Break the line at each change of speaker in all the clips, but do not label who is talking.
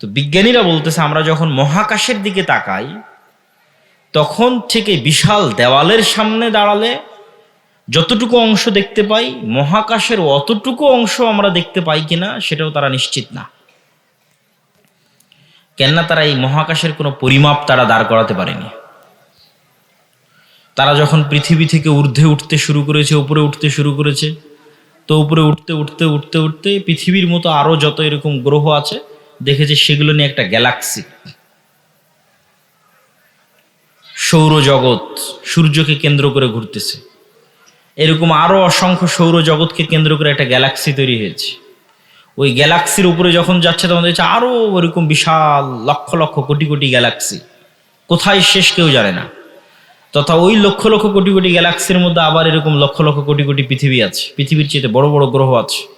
তো বিজ্ঞানীরা বলতেছে, আমরা যখন মহাকাশের দিকে তাকাই, তখন থেকে বিশাল দেওয়ালের সামনে দাঁড়ালে যতটুকু অংশ দেখতে পাই, মহাকাশের অতটুকু অংশ আমরা দেখতে পাই কিনা, সেটাও তারা নিশ্চিত না। কেননা তারা এই মহাকাশের কোনো পরিমাপ তারা দাঁড় করাতে পারেনি। তারা যখন পৃথিবী থেকে ঊর্ধ্বে উঠতে শুরু করেছে, উপরে উঠতে শুরু করেছে, তো উপরে উঠতে উঠতে উঠতে উঠতে পৃথিবীর মতো আরও যত এরকম গ্রহ আছে দেখেছে সেগুলো নিয়ে একটা গ্যালাক্সি সৌরজগৎ সূর্যকে কেন্দ্র করে ঘুরতেছে। এরকম আরও অসংখ্য সৌরজগৎকে কেন্দ্র করে একটা গ্যালাক্সি তৈরি হয়েছে। ওই গ্যালাক্সির উপরে যখন যাচ্ছে, তখন দেখছে আরও ওরকম বিশাল লক্ষ লক্ষ কোটি কোটি গ্যালাক্সি কোথায় শেষ কেউ জানে না। তথা ওই লক্ষ লক্ষ কোটি কোটি গ্যালাক্সির মধ্যে আবার এরকম লক্ষ লক্ষ কোটি কোটি পৃথিবী আছে। পৃথিবীর চেয়ে বড় বড় গ্রহ আছে।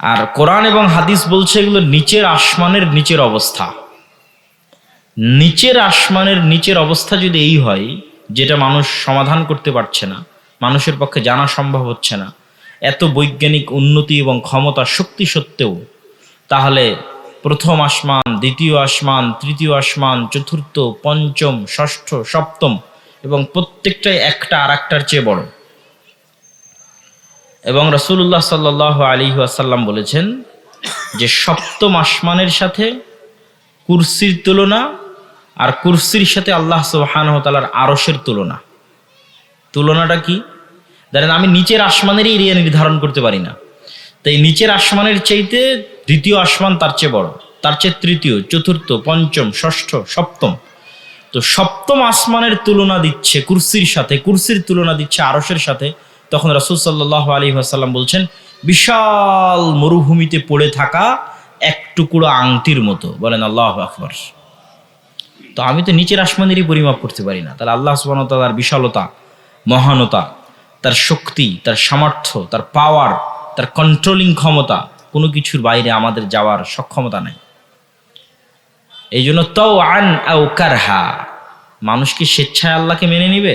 আর কোরআন এবং হাদিস বলছে এগুলো নিচের আসমানের নিচের অবস্থা। নিচের আসমানের নিচের অবস্থা যদি এই হয়, যেটা মানুষ সমাধান করতে পারছে না, মানুষের পক্ষে জানা সম্ভব হচ্ছে না, এত বৈজ্ঞানিক উন্নতি এবং ক্ষমতা শক্তি সত্ত্বেও, তাহলে প্রথম আসমান, দ্বিতীয় আসমান, তৃতীয় আসমান, চতুর্থ, পঞ্চম, ষষ্ঠ, সপ্তম এবং প্রত্যেকটাই একটা আর একটার চেয়ে বড়। এবং রসুল্লাহ সাল্লাহ আলী আসাল্লাম বলেছেন যে সপ্তম আসমানের সাথে কুরসির তুলনা আর কুরসির সাথে আল্লাহ সুবাহানহতালার আরসের তুলনা। তুলনাটা কি? ধরেন আমি নিচের আসমানেরই এরিয়া নির্ধারণ করতে পারি না। তাই নিচের আসমানের চাইতে দ্বিতীয় আসমান তার চেয়ে বড়, তার চেয়ে তৃতীয়, চতুর্থ, পঞ্চম, ষষ্ঠ, সপ্তম। তো সপ্তম আসমানের তুলনা দিচ্ছে কুরসির সাথে, কুরসির তুলনা দিচ্ছে আরসের সাথে তখন রাসুল সাল্লাহ আলী আসাল্লাম বলছেন, বিশাল মরুভূমিতে পড়ে থাকা এক টুকরো আংটির মতো। বলেন, আল্লাহ আকবর। তো আমি তো নিচের আসমানেরই পরিমাপ করতে পারি না। তাহলে আল্লাহ সুবাহ তার বিশালতা, মহানতা, তার শক্তি, তার সামর্থ্য, তার পাওয়ার তার কন্ট্রোলিং ক্ষমতা, কোনো কিছুর বাইরে আমাদের যাওয়ার সক্ষমতা নাই। এই জন্য তও আন আও কারহা, মানুষ কি স্বেচ্ছায় আল্লাহকে মেনে নিবে?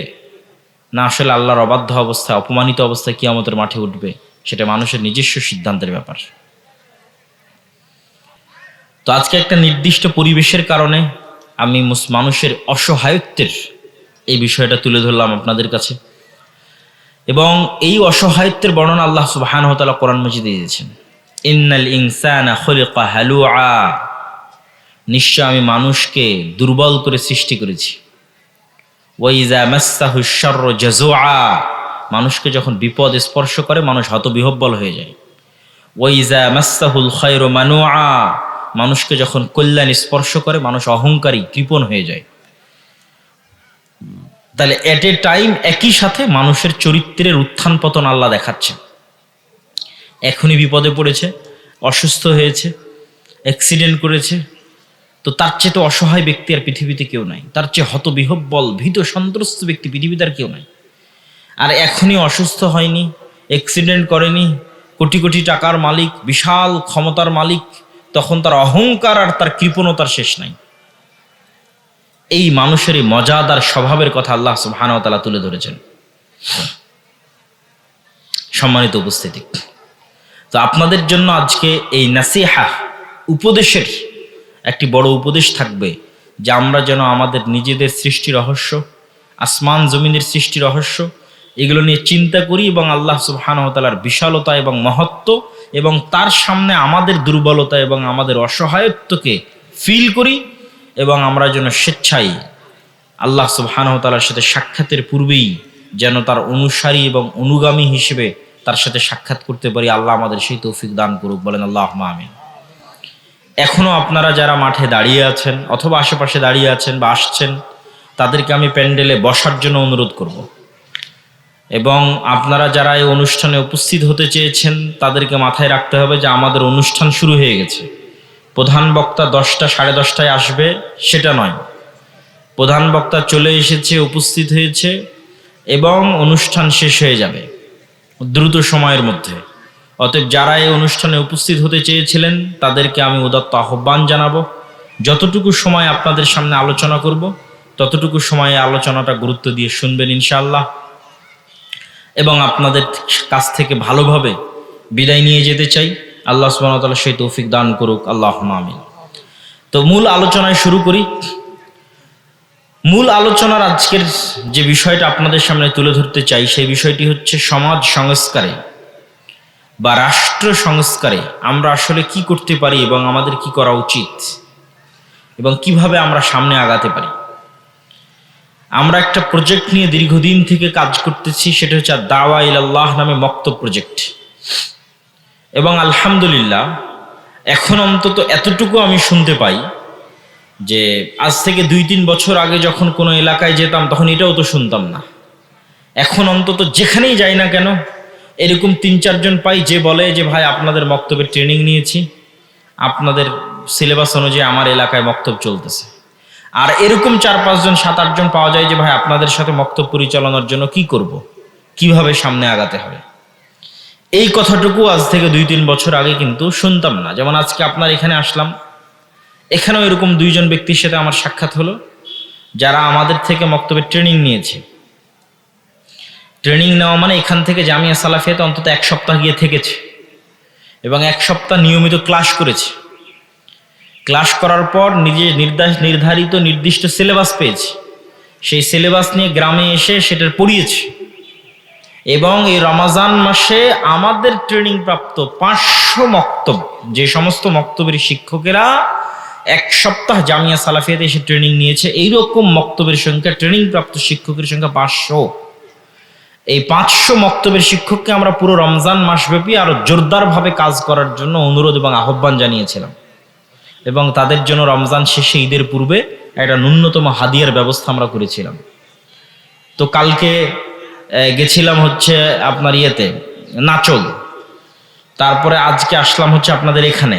না আসলে আল্লাহর অবাধ্য অবস্থায় অপমানিত অবস্থায় কি আমাদের মাঠে উঠবে, সেটা মানুষের নিজস্ব সিদ্ধান্তের ব্যাপার। তো আজকে একটা নির্দিষ্ট পরিবেশের কারণে আমি মানুষের অসহায়ত্বের এই বিষয়টা তুলে ধরলাম আপনাদের কাছে। এবং এই অসহায়ত্বের বর্ণনা আল্লাহ সুবাহান হতালা কোরআন মজিদে দিয়েছেন। ইন্নাল ইনসানা হালুআ। নিশ্চয় আমি মানুষকে দুর্বল করে সৃষ্টি করেছি। মানুষকে যখন বিপদ স্পর্শ করে, মানুষ হতবিহব্বল হয়ে যায়। ওয়াইজা মাসাহুল খায়রু মানুআ। মানুষকে যখন কল্যাণ স্পর্শ করে, মানুষ অহংকারী, কৃপণ হয়ে যায়। তাহলে এট এ টাইম একই সাথে মানুষের চরিত্রের উত্থান পতন আল্লাহ দেখাচ্ছেন। এখনই বিপদে পড়েছে, অসুস্থ হয়েছে অ্যাক্সিডেন্ট করেছে তো তার চেয়ে তো অসহায় ব্যক্তি আর পৃথিবীতে কেউ নাই। তার চেয়ে হতবিহব্বল, ভীত, সন্ত্রস্ত ব্যক্তি পৃথিবীতে আর কেউ নাই। আর এখনই অসুস্থ হয়নি অ্যাক্সিডেন্ট করেনি, কোটি কোটি টাকার মালিক, বিশাল ক্ষমতার মালিক, তখন তার অহংকার আর তার কৃপণতার শেষ নাই। এই মানুষের এই মজাদার স্বভাবের কথা আল্লাহ সুবহানাহু তুলে ধরেছেন। সম্মানিত উপস্থিতি। তো আপনাদের জন্য আজকে এই নাসিহা, উপদেশের একটি বড় উপদেশ থাকবে যে আমরা যেন আমাদের নিজেদের সৃষ্টি রহস্য, আসমান জমিনের সৃষ্টি রহস্য, এগুলো নিয়ে চিন্তা করি এবং আল্লাহ সুবহানতালার বিশালতা এবং মহত্ব এবং তার সামনে আমাদের দুর্বলতা এবং আমাদের অসহায়ত্বকে ফিল করি এবং আমরা যেন স্বেচ্ছায় আল্লাহ সুবহানতালার সাথে সাক্ষাতের পূর্বেই যেন তার অনুসারী এবং অনুগামী হিসেবে তার সাথে সাক্ষাৎ করতে পারি। আল্লাহ আমাদের সেই তৌফিক দান করুক, বলেন আল্লাহ আমিন। এখনও আপনারা যারা মাঠে দাঁড়িয়ে আছেন অথবা আশেপাশে দাঁড়িয়ে আছেন বা আসছেন, তাদেরকে আমি প্যান্ডেলে বসার জন্য অনুরোধ করব। এবং আপনারা যারা এই অনুষ্ঠানে উপস্থিত হতে চেয়েছেন, তাদেরকে মাথায় রাখতে হবে যে আমাদের অনুষ্ঠান শুরু হয়ে গেছে। প্রধান বক্তা দশটা, সাড়ে দশটায় আসবে, সেটা নয়। প্রধান বক্তা চলে এসেছে, উপস্থিত হয়েছে এবং অনুষ্ঠান শেষ হয়ে যাবে, দ্রুত সময়ের মধ্যে। অতএব যারা এই অনুষ্ঠানে উপস্থিত হতে চেয়েছিলেন, তাদেরকে আমি উদাত্ত আহ্বান জানাব। যতটুকু সময় আপনাদের সামনে আলোচনা করব, ততটুকু সময়ে আলোচনাটা গুরুত্ব দিয়ে শুনবেন ইনশাআল্লাহ। এবং আপনাদের কাছ থেকে ভালোভাবে বিদায় নিয়ে যেতে চাই। আল্লাহ সুবাহতাল্লাহ সেই তৌফিক দান করুক। আল্লাহ আমিন। তো মূল আলোচনায় শুরু করি। মূল আলোচনার আজকের যে বিষয়টা আপনাদের সামনে তুলে ধরতে চাই, সেই বিষয়টি হচ্ছে সমাজ সংস্কারে। বা রাষ্ট্র সংস্কারে আমরা আসলে কি করতে পারি এবং আমাদের কি করা উচিত? এবং কীভাবে আমরা সামনে আগাতে পারি? আমরা একটা প্রজেক্ট নিয়ে দীর্ঘদিন থেকে কাজ করতেছি, সেটা হচ্ছে দাওয়া ইল্লাহ নামে মক্ত প্রজেক্ট এবং আলহামদুলিল্লাহ, এখন অন্তত এতটুকু আমি শুনতে পাই যে আজ থেকে দুই তিন বছর আগে যখন কোনো এলাকায় যেতাম, তখন এটাও তো শুনতাম না। এখন অন্তত যেখানেই যাই না কেন এরকম তিন, চারজন পাই যে বলে যে, ভাই, আপনাদের মক্তবের ট্রেনিং নিয়েছি। আপনাদের সিলেবাস অনুযায়ী আমার এলাকায় মক্তব চলতেছে। আর এরকম চার, পাঁচজন, সাত, আটজন পাওয়া যায় যে, ভাই, আপনাদের সাথে মক্তব পরিচালনার জন্য কি করব। কীভাবে সামনে আগাতে হবে? এই কথাটুকু আজ থেকে দুই, তিন বছর আগে কিন্তু শুনতাম না। যেমন আজকে আপনার এখানে আসলাম। এখানেও এরকম দুইজন ব্যক্তির সাথে আমার সাক্ষাৎ হলো, যারা আমাদের থেকে মক্তবের ট্রেনিং নিয়েছে। ট্রেনিং নেওয়া মানে এখান থেকে জামিয়া সালাফিয়াতে অন্তত এক সপ্তাহ গিয়ে থেকেছে এবং এক সপ্তাহ নিয়মিত ক্লাস করেছে। ক্লাস করার পর নিজে নির্দেশ নির্ধারিত নির্দিষ্ট সিলেবাস পেয়েছে। সেই সিলেবাস নিয়ে গ্রামে এসে সেটার পড়িয়েছে। এবং এই রমাজান মাসে আমাদের ট্রেনিং প্রাপ্ত পাঁচশো মক্তব, যে সমস্ত মক্তবের শিক্ষকেরা এক সপ্তাহ জামিয়া সালাফিয়াতে এসে ট্রেনিং নিয়েছে। এইরকম মক্তবের সংখ্যা, ট্রেনিং প্রাপ্ত শিক্ষকের সংখ্যা পাঁচশো। এই পাঁচশো মক্তবের শিক্ষককে আমরা পুরো রমজান মাসব্যাপী আরও জোরদারভাবে কাজ করার জন্য অনুরোধ এবং আহ্বান জানিয়েছিলাম। এবং তাদের জন্য রমজান শেষে ঈদের পূর্বে একটা ন্যূনতম হাদিয়ার ব্যবস্থা আমরা করেছিলাম। তো কালকে গেছিলাম হচ্ছে আপনার ইয়েতে নাচল। তারপরে আজকে আসলাম হচ্ছে আপনাদের এখানে।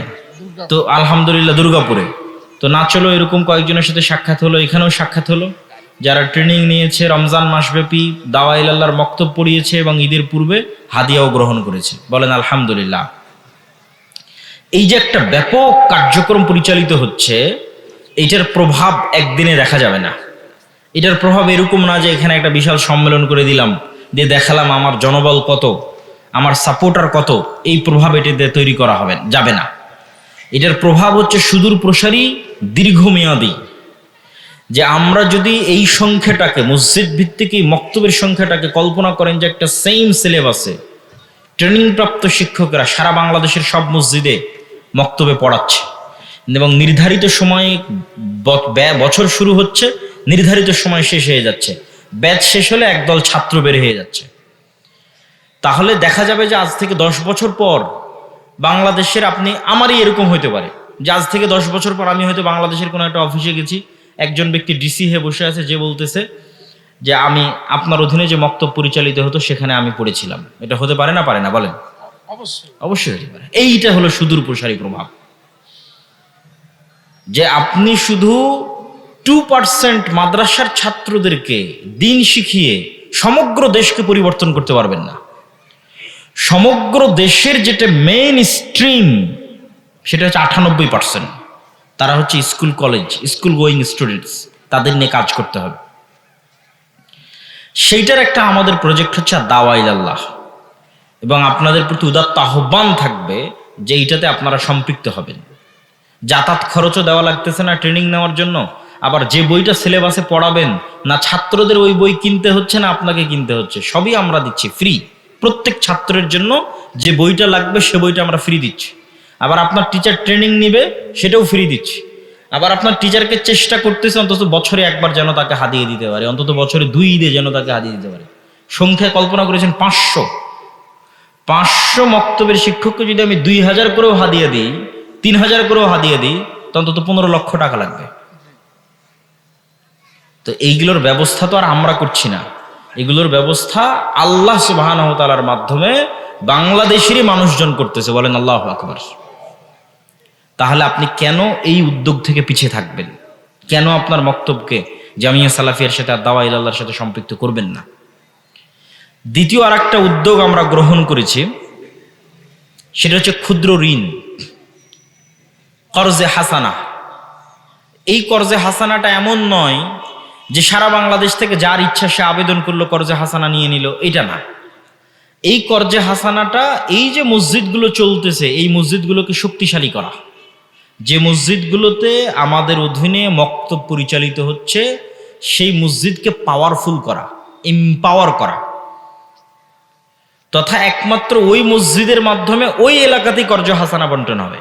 তো আলহামদুলিল্লাহ দুর্গাপুরে। তো নাচলও এরকম কয়েকজনের সাথে সাক্ষাৎ হলো এখানেও সাক্ষাৎ হলো। যারা ট্রেনিং নিয়েছে রমজান মাসব্যাপী দাওয়া ইল্লাহর মক্তব পড়িয়েছে এবং ঈদের পূর্বে হাদিয়াও গ্রহণ করেছে। বলেন, আলহামদুলিল্লাহ। এই যে একটা ব্যাপক কার্যক্রম পরিচালিত হচ্ছে, এটার প্রভাব একদিনে দেখা যাবে না। এটার প্রভাব এরকম না যে এখানে একটা বিশাল সম্মেলন করে দিলাম, দিয়ে দেখালাম আমার জনবল কত, আমার সাপোর্টার কত, এই প্রভাব এটাতে তৈরি করা হবে, যাবে না। এটার প্রভাব হচ্ছে সুদূর প্রসারী দীর্ঘমেয়াদী। যে আমরা যদি এই সংখ্যাটাকে, মসজিদ ভিত্তিক এই মক্তবের সংখ্যাটাকে কল্পনা করেন যে একটা সেম সিলেবাসে ট্রেনিং প্রাপ্ত শিক্ষকরা সারা বাংলাদেশের সব মসজিদে মক্তবে পড়াচ্ছে। এবং নির্ধারিত সময়ে বছর শুরু হচ্ছে, নির্ধারিত সময় শেষ হয়ে যাচ্ছে। ব্যাচ শেষ হলে একদল ছাত্র বের হয়ে যাচ্ছে। তাহলে দেখা যাবে যে আজ থেকে দশ বছর পর বাংলাদেশের আপনি, আমারই এরকম হইতে পারে যে আজ থেকে দশ বছর পর আমি হয়তো বাংলাদেশের কোনো একটা অফিসে গেছি একজন ব্যক্তি ডিসি হয়ে বসে আছে যে বলতেছে যে আমি আপনার অধীনে যে মক্তব পরিচালিত হতো সেখানে আমি পড়েছিলাম। এটা হতে পারে না পারে না বলেন।
অবশ্যই।
অবশ্যই হতে পারে। এইটা হলো সুদূর প্রসারী প্রভাব। যে আপনি শুধু টু পার্সেন্ট মাদ্রাসার ছাত্রদেরকে দিন শিখিয়ে সমগ্র দেশকে পরিবর্তন করতে পারবেন না। সমগ্র দেশের যেটা মেইন স্ট্রিম সেটা হচ্ছে আটানব্বই পার্সেন্ট তারা হচ্ছে school college, school going students, তাদের নিয়ে কাজ করতে হবে। সেইটার একটা আমাদের প্রজেক্ট হচ্ছে দাওয়াইল আল্লাহ এবং আপনাদের প্রতি উদাত্ত আহ্বান থাকবে যে এইটাতে আপনারা সম্পৃক্ত হবেন। যাতায়াত খরচও দেওয়া লাগতেছে না ট্রেনিং নেওয়ার জন্য। আবার যে বইটা সিলেবাসে পড়াবেন, না ছাত্রদের ওই বই কিনতে হচ্ছে, না আপনাকে কিনতে হচ্ছে, সবই আমরা দিচ্ছি ফ্রি প্রত্যেক ছাত্রের জন্য যে বইটা লাগবে, সে বইটা আমরা ফ্রি দিচ্ছি। আবার আপনার টিচার ট্রেনিং নিবে, সেটাও ফ্রি দিচ্ছি। আবার আপনার টিচারকে চেষ্টা করতেছে অন্তত বছরে একবার যেন তাকে হাতিয়ে দিতে পারে, অন্তত বছরে দুই ঈদে যেন তাকে হাদিয়ে দিতে পারে। সংখ্যা কল্পনা করেছেন পাঁচশো। পাঁচশো মক্তবের শিক্ষককে যদি আমি দুই হাজার করেও হাদিয়ে দিই, তিন হাজার করেও হাদিয়ে দিই, তো অন্তত পনেরো লক্ষ টাকা লাগবে। তো এইগুলোর ব্যবস্থা তো আর আমরা করছি না। এগুলোর ব্যবস্থা আল্লাহ সুবাহর মাধ্যমে বাংলাদেশেরই মানুষজন করতেছে, বলেন আল্লাহ আকবর। তাহলে আপনি কেন এই উদ্যোগ থেকে পিছিয়ে থাকবেন? কেন আপনার বক্তব্যকে জামিয়া সালাফিয়ার সাথে আর দাওয়া ইল্লাহর সাথে সম্পৃক্ত করবেন না? দ্বিতীয় আর একটা উদ্যোগ আমরা গ্রহণ করেছি, সেটা হচ্ছে ক্ষুদ্র ঋণ, কর্জে হাসানা। এই কর্জে হাসানাটা এমন নয় যে সারা বাংলাদেশ থেকে যার ইচ্ছা সে আবেদন করল, কর্জে হাসানা নিয়ে নিল, এটা না। এই কর্জে হাসানাটা এই যে মসজিদগুলো চলতেছে, এই মসজিদগুলোকে শক্তিশালী করা। যে মসজিদগুলোতে আমাদের অধীনে মক্তব পরিচালিত হচ্ছে, সেই মসজিদকে পাওয়ারফুল করা এম্পাওয়ার করা। তথা একমাত্র ওই মসজিদের মাধ্যমে ওই এলাকাতেই কর্জ হাসানা বন্টন হবে।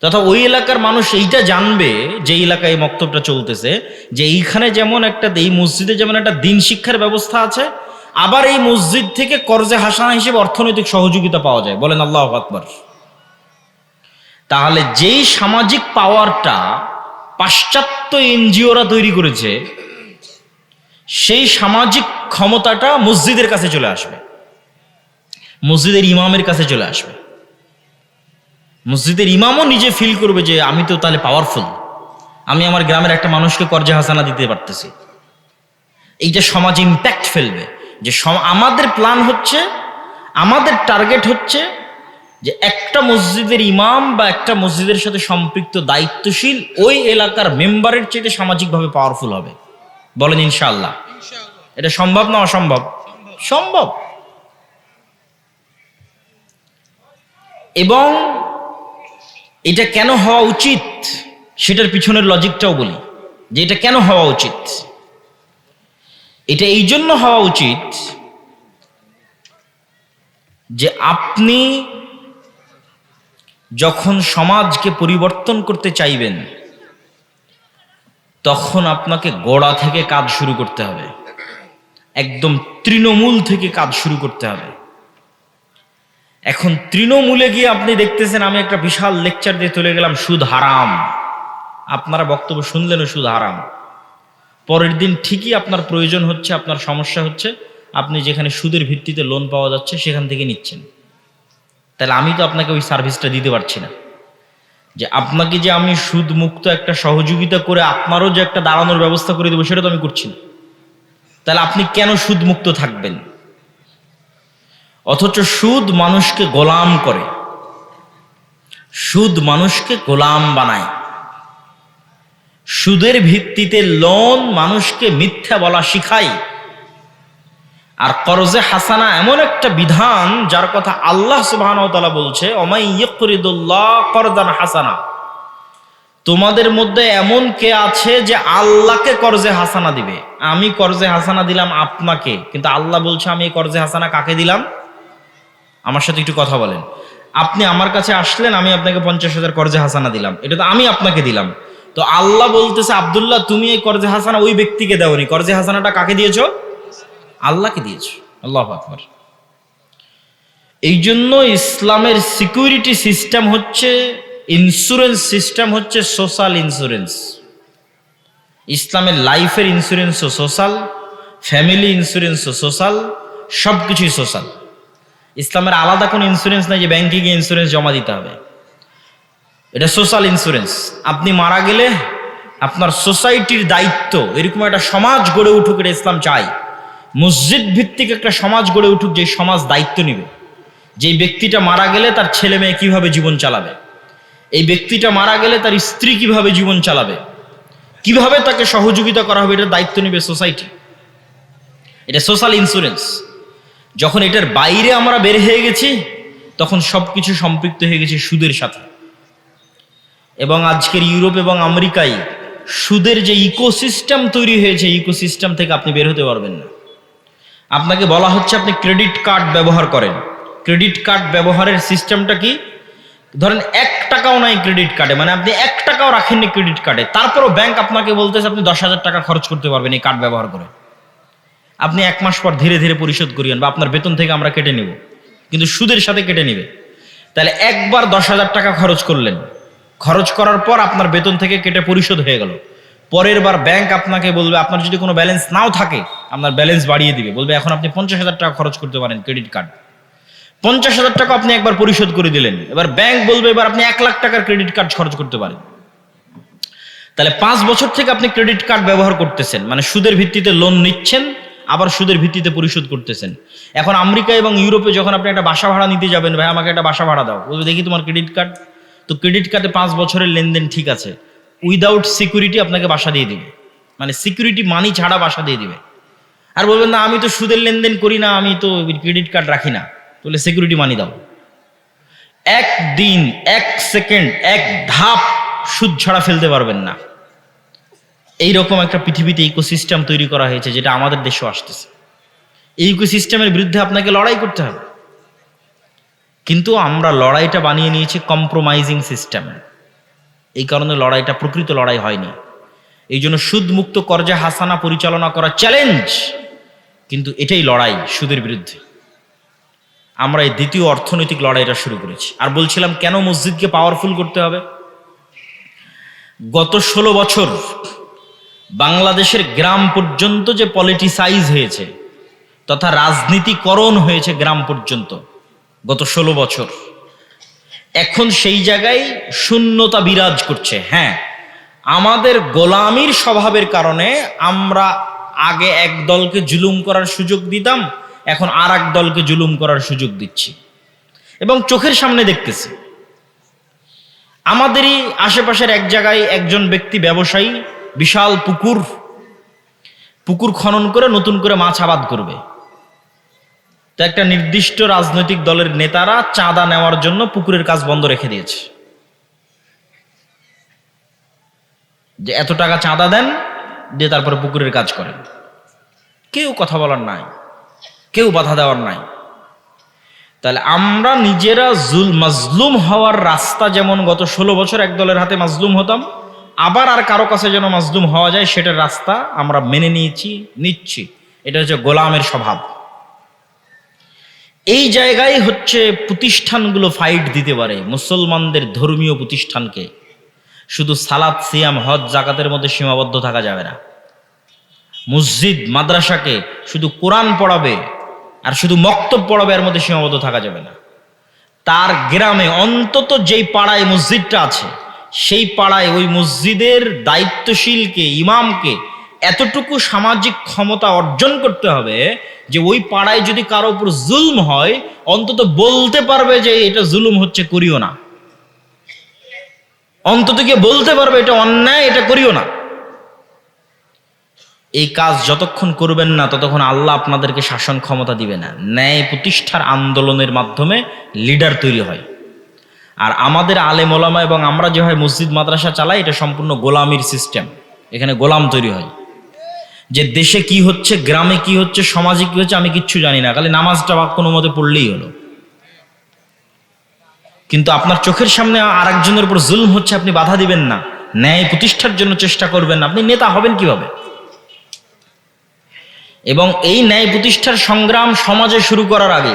তথা ওই এলাকার মানুষ এইটা জানবে যে এলাকায় মক্তবটা চলতেছে, যে এইখানে যেমন একটা, এই মসজিদে যেমন একটা দিন শিক্ষার ব্যবস্থা আছে, আবার এই মসজিদ থেকে কর্জে হাসানা হিসেবে অর্থনৈতিক সহযোগিতা পাওয়া যায়। বলেন আল্লাহ আকবর। তাহলে যেই সামাজিক পাওয়ারটা পাশ্চাত্য এনজিওরা তৈরি করেছে, সেই সামাজিক ক্ষমতাটা মসজিদের কাছে চলে আসবে। মসজিদের ইমামের কাছে চলে আসবে। মসজিদের ইমামও নিজে ফিল করবে যে আমি তো তাহলে পাওয়ারফুল আমি আমার গ্রামের একটা মানুষকে কর্জে হাসানা দিতে পারতেছি। এইটা সমাজে ইম্প্যাক্ট ফেলবে। যে আমাদের প্ল্যান হচ্ছে, আমাদের টার্গেট হচ্ছে যে একটা মসজিদের ইমাম বা একটা মসজিদের সাথে সম্পৃক্ত দায়িত্বশীল ওই এলাকার মেম্বারের চেয়ে সামাজিকভাবে পাওয়ারফুল হবে। বলেন ইনশাআল্লাহ। এটা সম্ভব না অসম্ভব? সম্ভব। এবং এটা কেন হওয়া উচিত? সেটার পিছনের লজিকটাও বলি যে এটা কেন হওয়া উচিত? এটা এই জন্য হওয়া উচিত যে আপনি যখন সমাজকে পরিবর্তন করতে চাইবেন, তখন আপনাকে গোড়া থেকে কাজ শুরু করতে হবে। একদম তৃণমূল থেকে কাজ শুরু করতে হবে। এখন তৃণমূলে গিয়ে আপনি দেখতেছেন, আমি একটা বিশাল লেকচার দিয়ে চলে গেলাম, সুদ হারাম। আপনারা বক্তব্য শুনলেনও সুদ হারাম। পরের দিন ঠিকই আপনার প্রয়োজন হচ্ছে, আপনার সমস্যা হচ্ছে, আপনি যেখানে সুদের ভিত্তিতে লোন পাওয়া যাচ্ছে, সেখান থেকে নিচ্ছেন। তাহলে আমি তো আপনাকে ওই সার্ভিসটা দিতে পারছি না। যে আপনাকে যে আমি সুদ মুক্ত একটা সহযোগিতা করে আপনারও যে একটা দাঁড়ানোর ব্যবস্থা করে দেবো, সেটা তো আমি করছি না। তাহলে আপনি কেন সুদ মুক্ত থাকবেন? অথচ সুদ মানুষকে গোলাম করে। সুদ মানুষকে গোলাম বানায়। সুদের ভিত্তিতে লোন মানুষকে মিথ্যা বলা শিখায়। আর করজে হাসানা এমন একটা বিধান যার কথা আল্লাহ সুবাহ বলছে হাসানা। তোমাদের মধ্যে এমন কে আছে যে আল্লাহকে করজে হাসানা দিবে? আমি করজে হাসানা দিলাম আপনাকে, কিন্তু আল্লাহ বলছে, আমি এই করজে হাসানা কাকে দিলাম? আমার সাথে একটু কথা বলেন। আপনি আমার কাছে আসলেন, আমি আপনাকে পঞ্চাশ হাজার করজে হাসানা দিলাম। এটা তো আমি আপনাকে দিলাম। তো আল্লাহ বলতেছে, আবদুল্লাহ, তুমি এই করজে হাসানা ওই ব্যক্তিকে দেওনি। করজে হাসানাটা কাকে দিয়েছ? আল্লাহকে দিয়েছ। আল্লাহ আকবর। এই জন্য ইসলামের সিকিউরিটি সিস্টেম হচ্ছে, ইন্স্যুরেন্স সিস্টেম হচ্ছে সোশ্যাল ইন্স্যুরেন্স। ইসলামের লাইফের ইন্স্যুরেন্সও সোশ্যাল, ফ্যামিলি ইন্স্যুরেন্সও সোশ্যাল সব কিছুই সোশ্যাল। ইসলামের আলাদা কোনো ইন্স্যুরেন্স নাই যে ব্যাংকে ইন্স্যুরেন্স জমা দিতে হবে। এটা সোশ্যাল ইন্স্যুরেন্স। আপনি মারা গেলে আপনার সোসাইটির দায়িত্ব, এরকম একটা সমাজ গড়ে উঠুক এটা ইসলাম চাই মসজিদ ভিত্তিক একটা সমাজ গড়ে উঠুক, যে সমাজ দায়িত্ব নেবে। যেই ব্যক্তিটা মারা গেলে তার ছেলে মেয়ে কীভাবে জীবন চালাবে? এই ব্যক্তিটা মারা গেলে তার স্ত্রী কীভাবে জীবন চালাবে? কীভাবে তাকে সহযোগিতা করা হবে এটার দায়িত্ব নেবে সোসাইটি। এটা সোশ্যাল ইন্স্যুরেন্স। যখন এটার বাইরে আমরা বের হয়ে গেছি, তখন সব কিছু সম্পৃক্ত হয়ে গেছে সুদের সাথে। এবং আজকের ইউরোপ এবং আমেরিকায় সুদের যে ইকোসিস্টেম তৈরি হয়েছে ইকোসিস্টেম থেকে আপনি বের হতে পারবেন না। আপনাকে বলা হচ্ছে আপনি ক্রেডিট কার্ড ব্যবহার করেন। ক্রেডিট কার্ড ব্যবহারের সিস্টেমটা কি? ধরেন এক টাকাও নাই ক্রেডিট কার্ডে মানে আপনি এক টাকাও রাখেননি ক্রেডিট কার্ডে, তারপরও ব্যাংক আপনাকে বলতেছে আপনি দশ হাজার টাকা খরচ করতে পারবেন এই কার্ড ব্যবহার করে। আপনি এক মাস পর ধীরে ধীরে পরিশোধ করিয়েন বা আপনার বেতন থেকে আমরা কেটে নেব, কিন্তু সুদের সাথে কেটে নেবে। তাহলে একবার দশ হাজার টাকা খরচ করলেন। খরচ করার পর আপনার বেতন থেকে কেটে পরিশোধ হয়ে গেল। পরের বার ব্যাংক আপনাকে বলবে, আপনার যদি কোনো ব্যালেন্স নাও থাকে, আপনার ব্যালেন্স বাড়িয়ে দিবে। বলবে, এখন আপনি পঞ্চাশ হাজার টাকা খরচ করতে পারেন ক্রেডিট কার্ড পঞ্চাশ হাজার টাকা আপনি একবার পরিশোধ করে দিলেন। এবার ব্যাংক বলবে, এবার আপনি এক লাখ টাকার ক্রেডিট কার্ড খরচ করতে পারেন। তাহলে পাঁচ বছর থেকে আপনি ক্রেডিট কার্ড ব্যবহার করতেছেন। মানে সুদের ভিত্তিতে লোন নিচ্ছেন, আবার সুদের ভিত্তিতে পরিশোধ করতেছেন। এখন আমেরিকা এবং ইউরোপে যখন আপনি একটা বাসা ভাড়া নিতে যাবেন, ভাই, আমাকে একটা বাসা ভাড়া দাও। বলবে, দেখি তোমার ক্রেডিট কার্ড তো ক্রেডিট কার্ডে পাঁচ বছরের লেনদেন ঠিক আছে। উইদাউট সিকিউরিটি আপনাকে বাসা দিয়ে দিবে। মানে সিকিউরিটি মানি ছাড়া বাসা দিয়ে দিবে। আর বলবেন, না, আমি তো সুদের লেনদেন করি না, আমি তো ক্রেডিট কার্ড রাখি না। তাহলে সিকিউরিটি মানি দাও। এক দিন, এক সেকেন্ড এক ধাপ সুদ ছাড়া ফেলতে পারবেন না। এইরকম একটা পৃথিবীতে ইকোসিস্টেম তৈরি করা হয়েছে, যেটা আমাদের দেশেও আসতেছে। এই ইকোসিস্টেমের বিরুদ্ধে আপনাকে লড়াই করতে হবে। কিন্তু আমরা লড়াইটা বানিয়ে নিয়েছি কম্প্রোমাইজিং সিস্টেম এই কারণে লড়াইটা প্রকৃত লড়াই হয়নি। এই জন্য সুদমুক্ত কর্জা হাসানা পরিচালনা করা চ্যালেঞ্জ কিন্তু এটাই লড়াই সুদের বিরুদ্ধে। আমরা এই দ্বিতীয় অর্থনৈতিক লড়াইটা শুরু করেছি। আর বলছিলাম কেন মসজিদকে পাওয়ারফুল করতে হবে? গত ষোলো বছর বাংলাদেশের গ্রাম পর্যন্ত যে পলিটিসাইজ হয়েছে, তথা রাজনীতিকরণ হয়েছে গ্রাম পর্যন্ত গত ষোলো বছর। এখন সেই জায়গায় শূন্যতা বিরাজ করছে হ্যাঁ। আমাদের গোলামির স্বভাবের কারণে আমরা আগে এক দলকে জুলুম করার সুযোগ দিতাম, এখন আর এক দলকে জুলুম করার সুযোগ দিচ্ছি। এবং চোখের সামনে দেখতেছি। আমাদেরই আশেপাশের এক জায়গায় একজন ব্যক্তি ব্যবসায়ী, বিশাল পুকুর পুকুর খনন করে নতুন করে মাছ আবাদ করবে। তো একটা নির্দিষ্ট রাজনৈতিক দলের নেতারা চাঁদা নেওয়ার জন্য পুকুরের কাজ বন্ধ রেখে দিয়েছে। যে এত টাকা চাঁদা দেন, দিয়ে তারপরে পুকুরের কাজ করেন। কেউ কথা বলার নাই, কেউ বাধা দেওয়ার নাই। তাহলে আমরা নিজেরা জুল, মাজলুম হওয়ার রাস্তা যেমন গত ষোলো বছর এক দলের হাতে মাজলুম হতাম, আবার আর কারও কাছে যেন মাজলুম হওয়া যায়, সেটার রাস্তা আমরা মেনে নিয়েছি, নিচ্ছি। এটা হচ্ছে গোলামের স্বভাব। এই জায়গায় হচ্ছে প্রতিষ্ঠানগুলো ফাইট দিতে পারে, মুসলমানদের ধর্মীয় প্রতিষ্ঠানকে। শুধু সালাদ সিয়াম, হজ, জাকাতের মধ্যে সীমাবদ্ধ থাকা যাবে না। মসজিদ, মাদ্রাসাকে শুধু কোরআন পড়াবে আর শুধু মক্তব পড়াবে এর মধ্যে সীমাবদ্ধ থাকা যাবে না। তার গ্রামে অন্তত যেই পাড়ায় মসজিদটা আছে, সেই পাড়ায় ওই মসজিদের দায়িত্বশীলকে, ইমামকে এতটুকু সামাজিক ক্ষমতা অর্জন করতে হবে যে ওই পাড়ায় যদি কারও উপর জুলম হয়, অন্তত বলতে পারবে যে এটা জুলুম হচ্ছে, করিও না। অন্তত গিয়ে বলতে পারবে এটা অন্যায়, এটা করিও না। এই কাজ যতক্ষণ করবেন না, ততক্ষণ আল্লাহ আপনাদেরকে শাসন ক্ষমতা দিবে না। ন্যায় প্রতিষ্ঠার আন্দোলনের মাধ্যমে লিডার তৈরি হয়। আর আমাদের আলেম ওলামা এবং আমরা যে হয় মসজিদ, মাদ্রাসা চালাই, এটা সম্পূর্ণ গোলামির সিস্টেম এখানে গোলাম তৈরি হয়। যে দেশে কি হচ্ছে, গ্রামে কি হচ্ছে, সমাজে কি হচ্ছে, আমি কিচ্ছু জানি না। খালি নামাজটা বা কোনো মতে পড়লেই হলো। কিন্তু আপনার চোখের সামনে আরেকজনের উপর জুলম হচ্ছে, আপনি বাধা দিবেন না। ন্যায় প্রতিষ্ঠার জন্য চেষ্টা করবেন না। আপনি নেতা হবেন কীভাবে? এবং এই ন্যায় প্রতিষ্ঠার সংগ্রাম সমাজে শুরু করার আগে,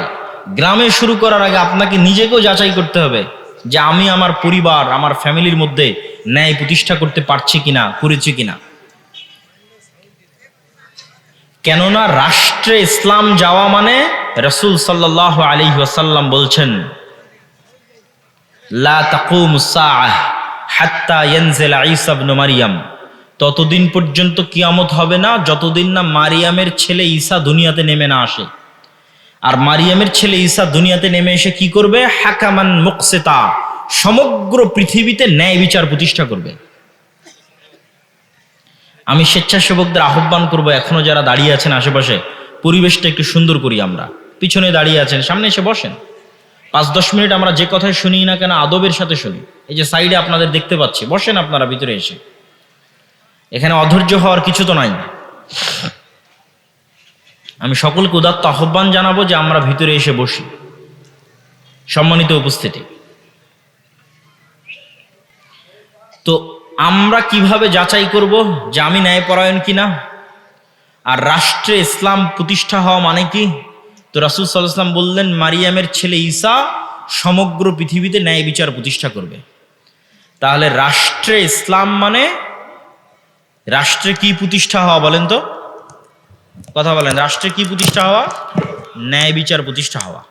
গ্রামে শুরু করার আগে আপনাকে নিজেকেও যাচাই করতে হবে যে আমি আমার পরিবার, আমার ফ্যামিলির মধ্যে ন্যায় প্রতিষ্ঠা করতে পারছি কিনা, করেছি কিনা। কেননা রাষ্ট্রে ইসলাম যাওয়া মানে রসুল সাল্লাহ আলী ওয়াসাল্লাম বলছেন মারিয়াম। ততদিন পর্যন্ত কিয়ামত হবে না, যতদিন না মারিয়ামের ছেলে ঈসা দুনিয়াতে নেমে না আসে। আর মারিয়ামের ছেলে ঈসা দুনিয়াতে নেমে এসে কি করবে? হাকামান মুকসেতা, সমগ্র পৃথিবীতে ন্যায় বিচার প্রতিষ্ঠা করবে। আমি স্বেচ্ছাসেবকদের আহ্বান করব, এখনও যারা দাঁড়িয়ে আছেন আশেপাশে, পরিবেশটা একটু সুন্দর করি আমরা। পিছনে দাঁড়িয়ে আছেন, সামনে এসে বসেন। পাঁচ দশ মিনিট আমরা যে কথাই শুনি না কেন, আদবের সাথে শুনি। এই যে সাইডে আপনাদের দেখতে পাচ্ছি, বসেন আপনারা ভিতরে এসে। এখানে অধৈর্য হওয়ার কিছু তো নাই। আমি সকলকে উদাত্ত আহ্বান জানাব যে আমরা ভিতরে এসে বসি। সম্মানিত উপস্থিতি। তো আমরা কীভাবে যাচাই করব যে আমি ন্যায়পরায়ণ কিনা? আর রাষ্ট্রে ইসলাম প্রতিষ্ঠা হওয়া মানে কি? তো রাসুল সাল্লাম বললেন, মারিয়ামের ছেলে ঈসা সমগ্র পৃথিবীতে ন্যায় বিচার প্রতিষ্ঠা করবে। তাহলে রাষ্ট্রে ইসলাম মানে রাষ্ট্রে কি প্রতিষ্ঠা হওয়া বলেন তো? কথা বলেন, রাষ্ট্রে কি প্রতিষ্ঠা হওয়া? ন্যায় বিচার প্রতিষ্ঠা হওয়া।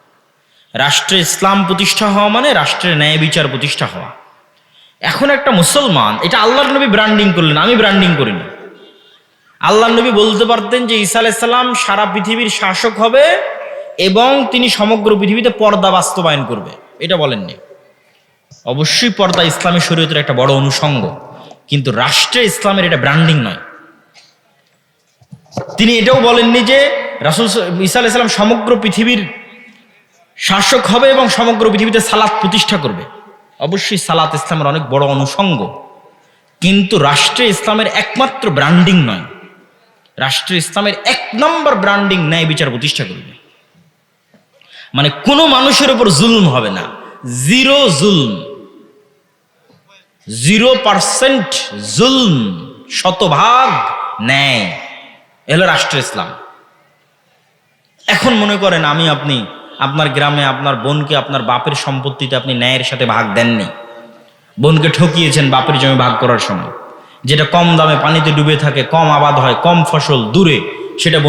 রাষ্ট্রে ইসলাম প্রতিষ্ঠা হওয়া মানে রাষ্ট্রে ন্যায় বিচার প্রতিষ্ঠা হওয়া। এখন একটা মুসলমান, এটা আল্লাহর নবী ব্র্যান্ডিং করলেন, আমি ব্র্যান্ডিং করিনি। আল্লাহ নবী বলতে পারতেন যে ঈসা আলাইসাল্লাম সারা পৃথিবীর শাসক হবে এবং তিনি সমগ্র পৃথিবীতে পর্দা বাস্তবায়ন করবে, এটা বলেননি। অবশ্যই পর্দা ইসলামী শরীয়তের একটা বড় অনুষঙ্গ, কিন্তু রাষ্ট্রে ইসলামের এটা ব্র্যান্ডিং নয়। তিনি এটাও বলেননি যে রাসুল ঈসা আলাইসাল্লাম সমগ্র পৃথিবীর শাসক হবে এবং সমগ্র পৃথিবীতে সালাত প্রতিষ্ঠা করবে। অবশ্যই সালাত ইসলামের অনেক বড় অনুষঙ্গ। কিন্তু রাষ্ট্রে ইসলামের একমাত্র ব্র্যান্ডিং নয়। রাষ্ট্রে ইসলামের এক নম্বর ব্র্যান্ডিং ন্যায় বিচার প্রতিষ্ঠা করবে। মানে কোনো মানুষের উপর জুলুম হবে না। জিরো জুলম। জিরো পার্সেন্ট জুলম শতভাগ ন্যায়। এলো রাষ্ট্র ইসলাম। এখন মনে করেন আমি, আপনি আপনার গ্রামে আপনার বোনকে আপনার বাপের সম্পত্তিতে আপনি ন্যায়ের সাথে ভাগ দেননি। বোনকে ঠকিয়েছেন বাপের জমি ভাগ করার সময়। যেটা কম দামে পানিতে ডুবে থাকে, কম আবাদ হয়, কম ফসল দূরে, সেটা